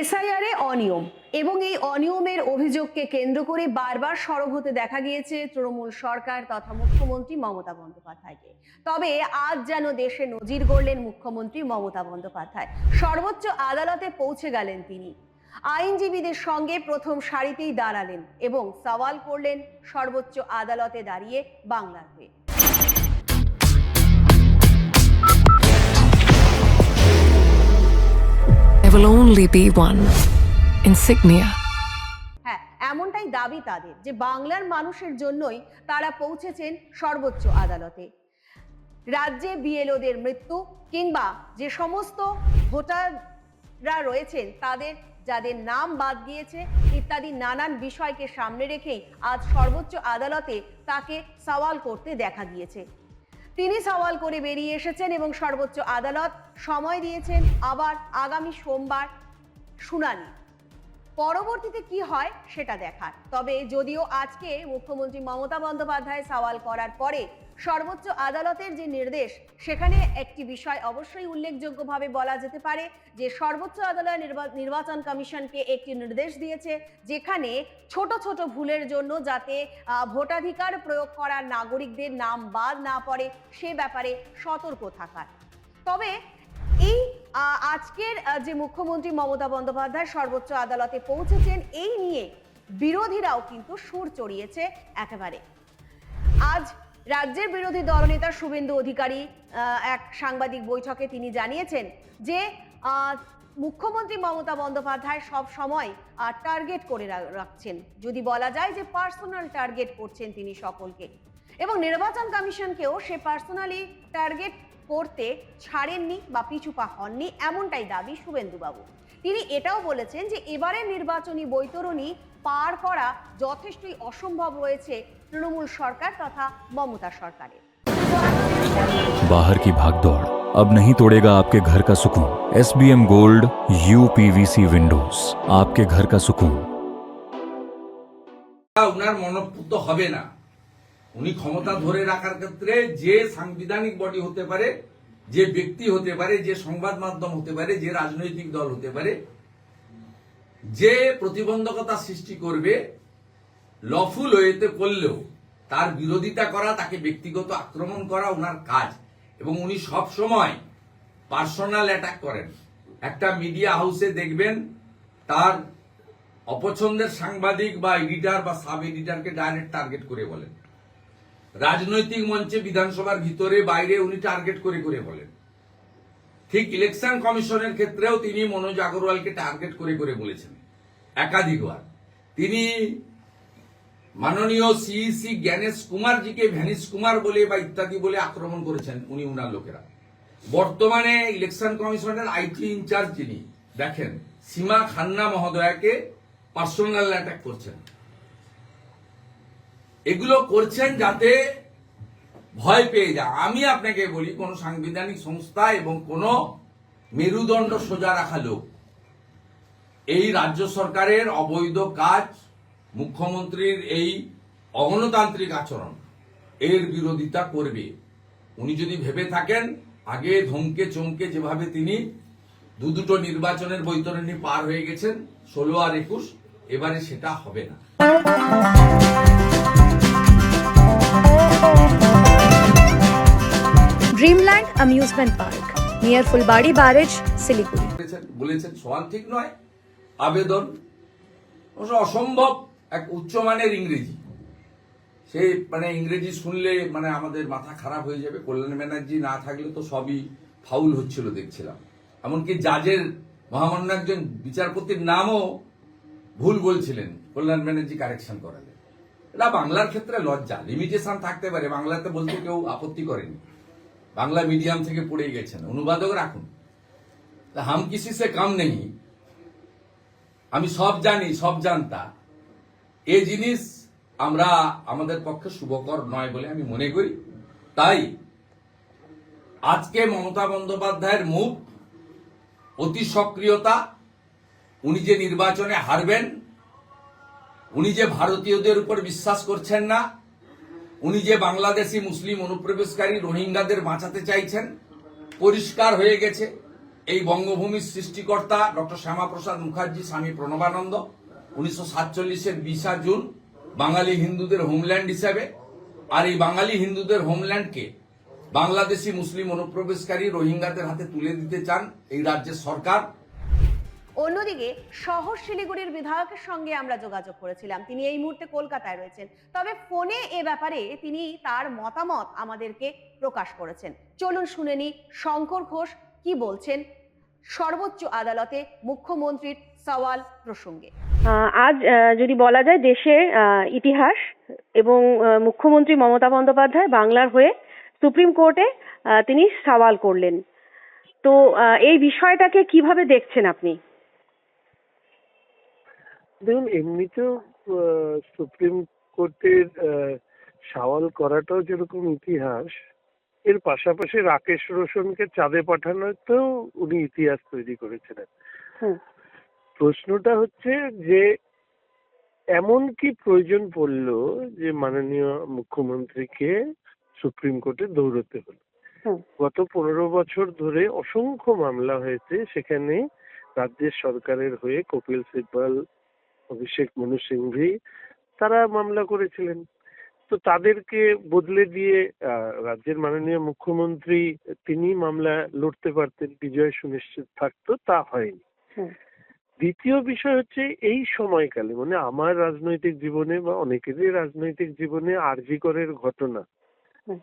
SIR অনিয়ম এবং এই অনিয়মের অভিযোগকে কেন্দ্র করে বারবার সরব হতে দেখা গিয়েছে তৃণমূল সরকার তথা মুখ্যমন্ত্রী মমতা বন্দ্যোপাধ্যায়কে। তবে আজ যেন দেশে নজির গড়লেন মুখ্যমন্ত্রী মমতা বন্দ্যোপাধ্যায়। সর্বোচ্চ আদালতে পৌঁছে গেলেন তিনি। আইনজীবীদের সঙ্গে প্রথম সারিতেই দাঁড়ালেন এবং সওয়াল করলেন সর্বোচ্চ আদালতে দাঁড়িয়ে বাংলার হয়ে। Will only be one. Insignia. হ্যাঁ এমনটাই দাবি তাদের যে বাংলার মানুষের জন্যই তারা পৌঁছেছেন সর্বোচ্চ আদালতে। রাজ্যে বিএলওদের মৃত্যু কিংবা যে সমস্ত ভোটাররা রয়েছেন তাদের, যাদের নাম বাদ গিয়েছে ইত্যাদি নানান বিষয়কে সামনে রেখেই আজ সর্বোচ্চ আদালতে তাকে সওয়াল করতে দেখা গিয়েছে। তিনি সওয়াল করে বেরিয়ে এসেছেন এবং সর্বোচ্চ আদালত সময় দিয়েছেন আবার আগামী সোমবার শুনানি। পরবর্তীতে কি হয় সেটা দেখার। তবে যদিও আজকে মুখ্যমন্ত্রী মমতা বন্দ্যোপাধ্যায় সওয়াল করার পরে সর্বোচ্চ আদালতের যে নির্দেশ, সেখানে একটি বিষয় অবশ্যই উল্লেখযোগ্যভাবে বলা যেতে পারে যে সর্বোচ্চ আদালত নির্বা- নির্বাচন কমিশনকে একটি নির্দেশ দিয়েছে যেখানে ছোট ছোট ভুলের জন্য যাতে ভোটাধিকার প্রয়োগ করা নাগরিকদের নাম বাদ না পড়ে সে ব্যাপারে সতর্ক থাকার। তবে আজকের যে মুখ্যমন্ত্রী মমতা বন্দ্যোপাধ্যায় সর্বোচ্চ আদালতে পৌঁছেছেন, এই নিয়ে বিরোধীরাও কিন্তু সুর চড়িয়েছে একেবারে। আজ রাজ্যের বিরোধী দলনেতা শুভেন্দু অধিকারী এক সাংবাদিক বৈঠকে তিনি জানিয়েছেন যে মুখ্যমন্ত্রী মমতা বন্দ্যোপাধ্যায় সব সময় টার্গেট করে রাখছেন। যদি বলা যায় যে পার্সোনাল টার্গেট করছেন তিনি সকলকে। এবং নির্বাচন কমিশনকেও সে পার্সোনালি টার্গেট করতে ছাড়েননি বা পিছুপা হননি এমনটাই দাবি শুভেন্দুবাবু তিনি এটাও বলেছেন যে এবারের নির্বাচনী বৈতরণী পার করা যথেষ্টই অসম্ভব রয়েছে তৃণমূল সরকার তথা মমতা সরকারের बाहर की भागदौड़ अब नहीं तोड़ेगा आपके घर का सुकून S B M gold U PVC windows आपके घर का सुकून উনার মনপুত হবে না উনি ক্ষমতা ধরে রাখার ক্ষেত্রে যে সাংবিধানিক বডি হতে পারে, যে ব্যক্তি হতে পারে, যে সংবাদ মাধ্যম হতে পারে, যে রাজনৈতিক দল হতে পারে, যে প্রতিবন্ধকতা সৃষ্টি করবে লফুল ওয়েতে করলেও তার বিরোধিতা করা, তাকে ব্যক্তিগত আক্রমণ করা ওনার কাজ। এবং উনি সব সময় পার্সোনাল অ্যাটাক করেন। একটা মিডিয়া হাউসে দেখবেন, তার অপছন্দের সাংবাদিক বা এডিটার বা সাব এডিটারকে ডাইরেক্ট টার্গেট করে বলেন। রাজনৈতিক মঞ্চে বিধানসভার ভিতরে, বাইরে উনি টার্গেট করে করে বলেন। ঠিক ইলেকশন কমিশনের ক্ষেত্রেও তিনি মনোজ আগরওয়ালকে টার্গেট করে করে বলেছেন, একাধিকবার। তিনি মাননীয় সিইসি জ্ঞানেশ কুমারজিকে ভ্যানিশ কুমার বলে বা ইত্যাদি বলে আক্রমণ করেছেন উনি উনার লোকেরা। বর্তমানে ইলেকশন কমিশনের আইটি ইনচার্জ যিনি, দেখেন, সীমা খান্না মহোদয়াকে পার্সোনাল অ্যাটাক করছেন। এগুলো করছেন যাতে ভয় পেয়ে যা আমি আপনাকে বলি, কোন সাংবিধানিক সংস্থা এবং কোন মেরুদণ্ড সোজা রাখা লোক। এই রাজ্য সরকারের অবৈধ কাজ মুখ্যমন্ত্রীর এই অগণতান্ত্রিক আচরণ, এর বিরোধিতা করবে। উনি যদি ভেবে থাকেন, আগে ধমকে চমকে যেভাবে তিনি দু দুটো নির্বাচনের বৈতরণী পার হয়ে গেছেন, ষোলো আর একুশ, এবারে সেটা হবে না। Dreamland Amusement Park near Fulbari Barrage, Siliguri. বলেছেন সওয়াল ঠিক নয় আবেদন অসম্ভব এক উচ্চমানের ইংরেজি। সে মানে ইংরেজি শুনলে মানে আমাদের মাথা খারাপ হয়ে যাবে কল্যাণ ব্যানার্জি না থাকলে তো সবই ফাউল হচ্ছিল দেখছিলাম। এমনকি জাজের মহামান্য একজন বিচারপতির নামও ভুল বলছিলেন কল্যাণ ব্যানার্জি কারেকশন করালেন এটা বাংলার ক্ষেত্রে লজ্জা লিমিটেশন থাকতে পারে বাংলাতে বলতে কেউ আপত্তি করেনি। বাংলা মিডিয়াম থেকে পড়ে গেছেন, অনুবাদক রাখুন। হাম কিসি সে কাম নেই আমি সব জানি, সব জানতা। এ জিনিস আমরা আমাদের পক্ষে শুভকর নয় বলে আমি মনে করি। তাই আজকে মমতা বন্দ্যোপাধ্যায়ের মুখ অতি সক্রিয়তা, উনি যে নির্বাচনে হারবেন, উনি যে ভারতীয়দের উপর বিশ্বাস করছেন না উনি যে বাংলাদেশি মুসলিম অনুপ্রবেশকারী রোহিঙ্গাদের বাঁচাতে চাইছেন, পরিষ্কার হয়ে গেছে। এই বঙ্গভূমির সৃষ্টিকর্তা ডক্টর শ্যামাপ্রসাদ মুখার্জি, স্বামী প্রণবানন্দ, উনিশশো সাতচল্লিশের বিশা জুন, বাঙালি হিন্দুদের হোমল্যান্ড হিসাবে। আর এই বাঙালি হিন্দুদের হোমল্যান্ডকে বাংলাদেশি মুসলিম অনুপ্রবেশকারী রোহিঙ্গাদের হাতে তুলে দিতে চান এই রাজ্যের সরকার। অন্যদিকে শহর শিলিগুড়ির বিধায়কের সঙ্গে আমরা যোগাযোগ করেছিলাম। তিনি এই মুহূর্তে কলকাতায় রয়েছেন। তবে ফোনে এ ব্যাপারে তিনি তার মতামত আমাদেরকে প্রকাশ করেছেন। চলুন শুনে নি শঙ্কর ঘোষ কি বলছেন সর্বোচ্চ আদালতে মুখ্যমন্ত্রীর সওয়াল প্রসঙ্গে। আজ যদি বলা যায় দেশের ইতিহাস এবং মুখ্যমন্ত্রী মমতা বন্দ্যোপাধ্যায় বাংলার হয়ে সুপ্রিম কোর্টে তিনি সওয়াল করলেন। তো এই বিষয়টাকে কীভাবে দেখছেন আপনি? দেখুন এমনিতেও সুপ্রিম কোর্টের সওয়াল করাটাও যেরকম ইতিহাস এর পাশাপাশি রাকেশ রোশনকে চাঁদে পাঠানোতেও উনি ইতিহাস তৈরি করেছিলেন। প্রশ্নটা হচ্ছে যে এমন কি প্রয়োজন পড়ল যে মাননীয় মুখ্যমন্ত্রীকে সুপ্রিম কোর্টে দৌড়তে হলো? গত পনেরো বছর ধরে অসংখ্য মামলা হয়েছে সেখানে রাজ্যের সরকারের হয়ে কপিল সিব্বল অভিষেক মনু সিংভি তারা মামলা করেছিলেন। তো তাদেরকে বদলে দিয়ে রাজ্যের মাননীয় মুখ্যমন্ত্রী তিনি মামলা লড়তে পারতেন বিজয় সুনিশ্চিত থাকতো তা হয়নি। দ্বিতীয় বিষয় হচ্ছে এই সময়কালে মানে আমার রাজনৈতিক জীবনে বা অনেকেরই রাজনৈতিক জীবনে আরজিকরের ঘটনা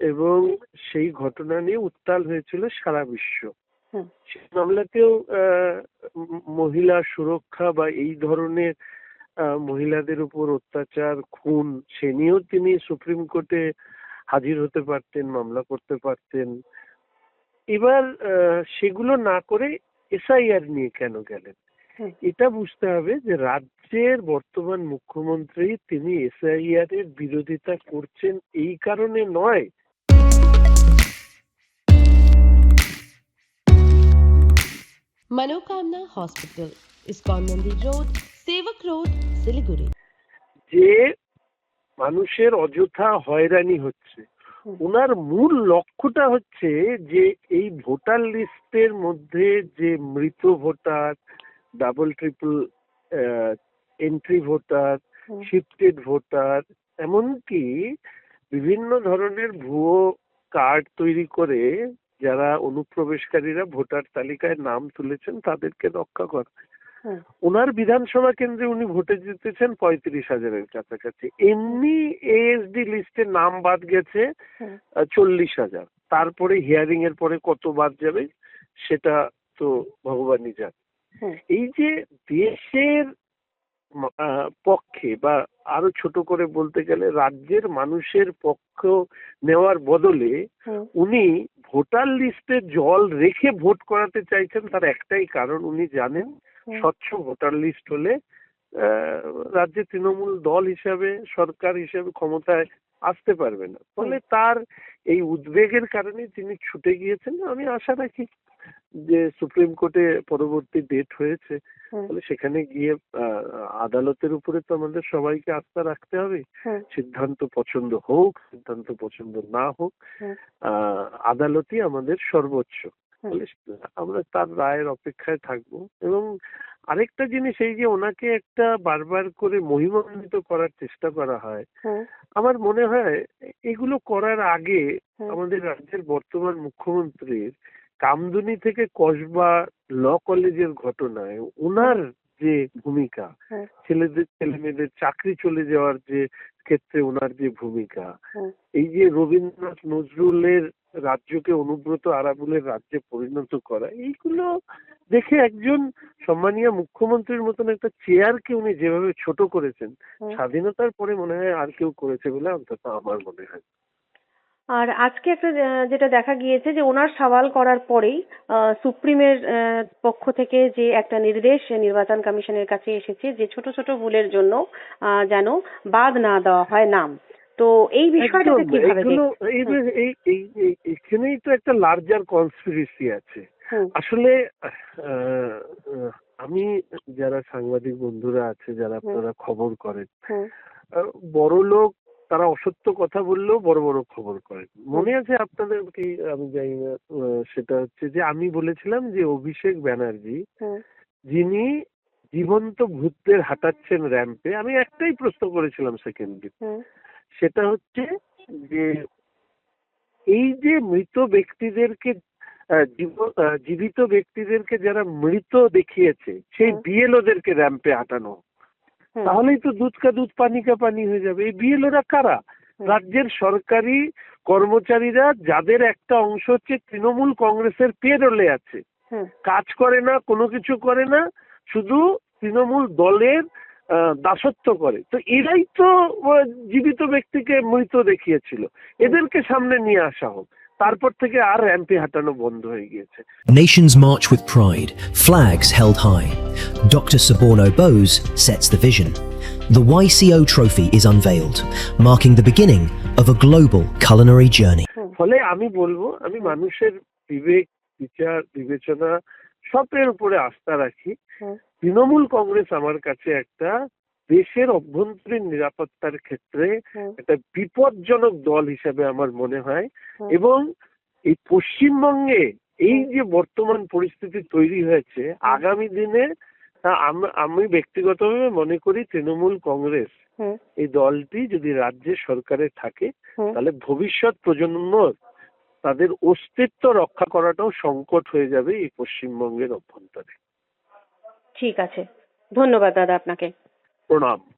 এবং সেই ঘটনা নিয়ে উত্তাল হয়েছিল সারা বিশ্ব। সেই মামলাতেও আহ, মহিলা সুরক্ষা বা এই ধরনের মহিলাদের উপর অত্যাচার খুন সে নিয়েও তিনি সুপ্রিম কোর্টে হাজির হতে পারতেন মামলা করতে পারতেন এবার আহ, সেগুলো না করে এসআইআর নিয়ে কেন গেলেন হুম এটা বুঝতে হবে যে রাজ্যের বর্তমান মুখ্যমন্ত্রী তিনি এসআইআর এর বিরোধিতা করছেন এই কারণে নয় मनोकामना हॉस्पिटल इस्कॉन मंदिर रोड সেবক রোড শিলিগুড়ি। যে মানুষের অযথা হয়রানি হচ্ছে ওনার মূল লক্ষ্যটা হচ্ছে যে এই ভোটার লিস্টের মধ্যে যে মৃত voter double triple entry voter shifted voter এমনকি বিভিন্ন ধরনের ভুয়ো কার্ড তৈরি করে যারা অনুপ্রবেশকারীরা ভোটার তালিকায় নাম তুলেছেন তাদেরকে রক্ষা করা। ওনার বিধানসভা কেন্দ্রে উনি ভোটে জিতেছেন পঁয়ত্রিশ হাজারের কাছাকাছি। এমনি এএসডি লিস্টে নাম বাদ গেছে চল্লিশ হাজার। তারপরে হিয়ারিং এর পরে কত বাদ যাবে সেটা তো ভগবানই জানে। এই যে দেশের পক্ষে বা আরও ছোট করে বলতে গেলে রাজ্যের মানুষের পক্ষ নেওয়ার বদলে উনি ভোটার লিস্টে জল রেখে ভোট করাতে চাইছেন তার একটাই কারণ উনি জানেন স্বচ্ছ ভোটার লিস্ট হলে রাজ্যে তৃণমূল দল হিসাবে সরকার হিসাবে ক্ষমতায় আসতে পারবে না। ফলে তার এই উদ্বেগের কারণে তিনি ছুটে গিয়েছেন। আমি আশা রাখি যে সুপ্রিম কোর্টে পরবর্তী ডেট হয়েছে। ফলে সেখানে গিয়ে আদালতের উপরে তো আমাদের সবাইকে আস্থা রাখতে হবে। সিদ্ধান্ত পছন্দ হোক সিদ্ধান্ত পছন্দ না হোক আহ, আদালতই আমাদের সর্বোচ্চ। আমরা তার রায়ের অপেক্ষায় থাকব। এবং আরেকটা জিনিস এই যে ওনাকে একটা বারবার করে মহিমান্বিত করার চেষ্টা করা হয় আমার মনে হয় এগুলো করার আগে আমাদের রাজ্যের বর্তমান মুখ্যমন্ত্রীর কামদুনি থেকে কসবা ল কলেজের ঘটনায় ওনার যে ভূমিকা ছেলেদের ছেলে মেয়েদের চাকরি চলে যাওয়ার যে ক্ষেত্রে ওনার যে ভূমিকা এই যে রবীন্দ্রনাথ নজরুলের রাজ্যকে অনুব্রত আরাবুলের রাজ্যে পরিণত করা এইগুলো দেখে একজন সম্মানীয় মুখ্যমন্ত্রীর মতন একটা চেয়ারকে উনি যেভাবে ছোট করেছেন স্বাধীনতার পরে মনে হয় আর কেউ করেছে বলে অন্তত আমার মনে হয়। আর আজকে একটা যেটা দেখা গিয়েছে যে ওনার সওয়াল করার পরেই সুপ্রিমের পক্ষ থেকে যে একটা নির্দেশ নির্বাচন কমিশনের কাছে এসেছে যে ছোট ছোট ভুলের জন্য যেন বাদ না দেওয়া হয় নাম। তো এই বিষয়টাকে একদম, কীভাবে দেখছেন? এই যে এই এই- এই- এখানেই তো একটা লার্জার কনস্পিরেসি আছে। আসলে আমি যারা সাংবাদিক বন্ধুরা আছে যারা আপনারা খবর করেন বড় লোক তারা অসত্য কথা বললেও বড় বড় খবর করেন। মনে আছে আপনাদের কি আমি জানি না সেটা হচ্ছে যে আমি বলেছিলাম যে অভিষেক ব্যানার্জি যিনি জীবন্ত ভূতদের হাঁটাচ্ছেন র্যাম্পে আমি একটাই প্রশ্ন করেছিলাম সেকেন্ডে সেটা হচ্ছে যে এই যে মৃত ব্যক্তিদেরকে জীবিত ব্যক্তিদেরকে যারা মৃত দেখিয়েছে সেই। বিএলওদেরকে র্যাম্পে হাঁটানো তাহলেই তো দুধ কা দুধ পানি কা পানি হয়ে যাবে। এই বিএলওরা কারা? রাজ্যের সরকারি কর্মচারীরা যাদের একটা অংশ হচ্ছে তৃণমূল কংগ্রেসের পেরোলে আছে। কাজ করে না কোনো কিছু করে না শুধু তৃণমূল দলের দাসত্ব করে তো এরাই তো জীবিত ব্যক্তিকে মৃত দেখিয়েছিল এদেরকে সামনে নিয়ে আসা হোক তারপর থেকে আর র্যাম্পে হাঁটানো বন্ধ হয়ে গিয়েছে Nations march with pride, flags held high. Dr. Saborno Bose sets the vision. The YCO trophy is unveiled, marking the beginning of a global culinary journey. ফলে আমি বলব আমি মানুষের বিবেক বিচার বিবেচনা সবের উপরে আস্থা রাখি। তৃণমূল কংগ্রেস আমার কাছে একটা দেশের অভ্যন্তরীণ নিরাপত্তার ক্ষেত্রে একটা বিপজ্জনক দল হিসেবে আমার মনে হয়। এবং এই পশ্চিমবঙ্গে এই যে বর্তমান পরিস্থিতি তৈরি হয়েছে আগামী দিনে আমি ব্যক্তিগতভাবে মনে করি তৃণমূল কংগ্রেস এই দলটি যদি রাজ্যে সরকারে থাকে তাহলে ভবিষ্যৎ প্রজন্ম তাদের অস্তিত্ব রক্ষা করাটাও সংকট হয়ে যাবে এই পশ্চিমবঙ্গের অভ্যন্তরে। ঠিক আছে। ধন্যবাদ দাদা আপনাকে। প্রণাম।